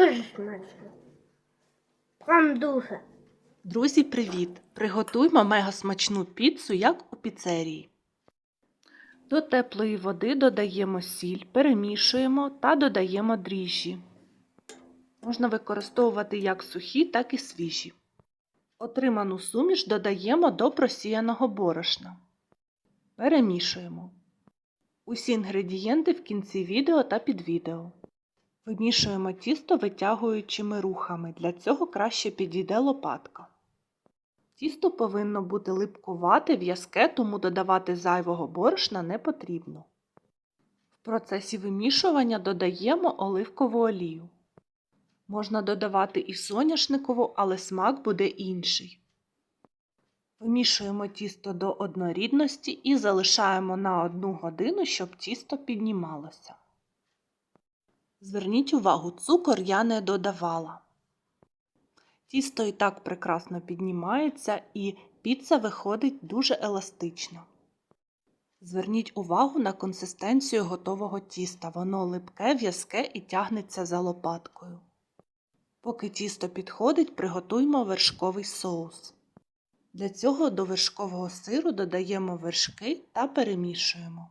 Дуже смачно. Прям дуже. Друзі, привіт! Приготуймо мега смачну піцу, як у піцерії. До теплої води додаємо сіль, перемішуємо та додаємо дріжджі. Можна використовувати як сухі, так і свіжі. Отриману суміш додаємо до просіяного борошна. Перемішуємо. Усі інгредієнти в кінці відео та під відео. Вимішуємо тісто витягуючими рухами. Для цього краще підійде лопатка. Тісто повинно бути липкувате, в'язке, тому додавати зайвого борошна не потрібно. В процесі вимішування додаємо оливкову олію. Можна додавати і соняшникову, але смак буде інший. Вимішуємо тісто до однорідності і залишаємо на 1 годину, щоб тісто піднімалося. Зверніть увагу, цукор я не додавала. Тісто і так прекрасно піднімається і піца виходить дуже еластично. Зверніть увагу на консистенцію готового тіста. Воно липке, в'язке і тягнеться за лопаткою. Поки тісто підходить, приготуймо вершковий соус. Для цього до вершкового сиру додаємо вершки та перемішуємо.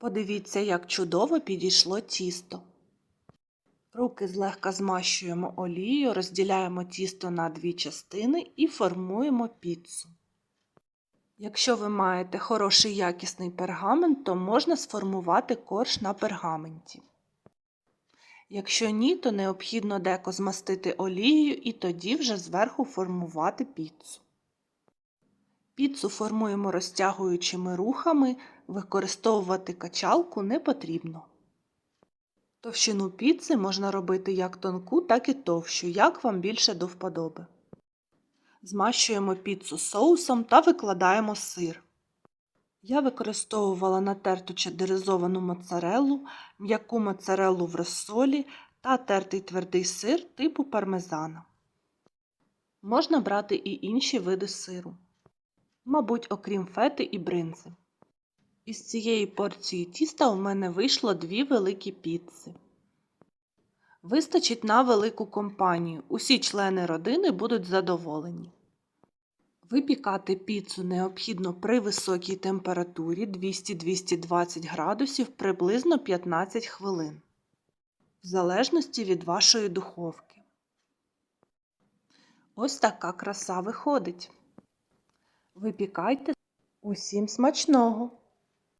Подивіться, як чудово підійшло тісто. Руки злегка змащуємо олією, розділяємо тісто на дві частини і формуємо піцу. Якщо ви маєте хороший якісний пергамент, то можна сформувати корж на пергаменті. Якщо ні, то необхідно деко змастити олією і тоді вже зверху формувати піцу. Піцу формуємо розтягуючими рухами, використовувати качалку не потрібно. Товщину піци можна робити як тонку, так і товщу, як вам більше до вподоби. Змащуємо піцу соусом та викладаємо сир. Я використовувала натерту чедеризовану моцареллу, м'яку моцареллу в розсолі та тертий твердий сир типу пармезана. Можна брати і інші види сиру, мабуть, окрім фети і бринзи. Із цієї порції тіста у мене вийшло дві великі піци. Вистачить на велику компанію. Усі члени родини будуть задоволені. Випікати піцу необхідно при високій температурі 200-220 градусів приблизно 15 хвилин, в залежності від вашої духовки. Ось така краса виходить. Випікайте усім смачного!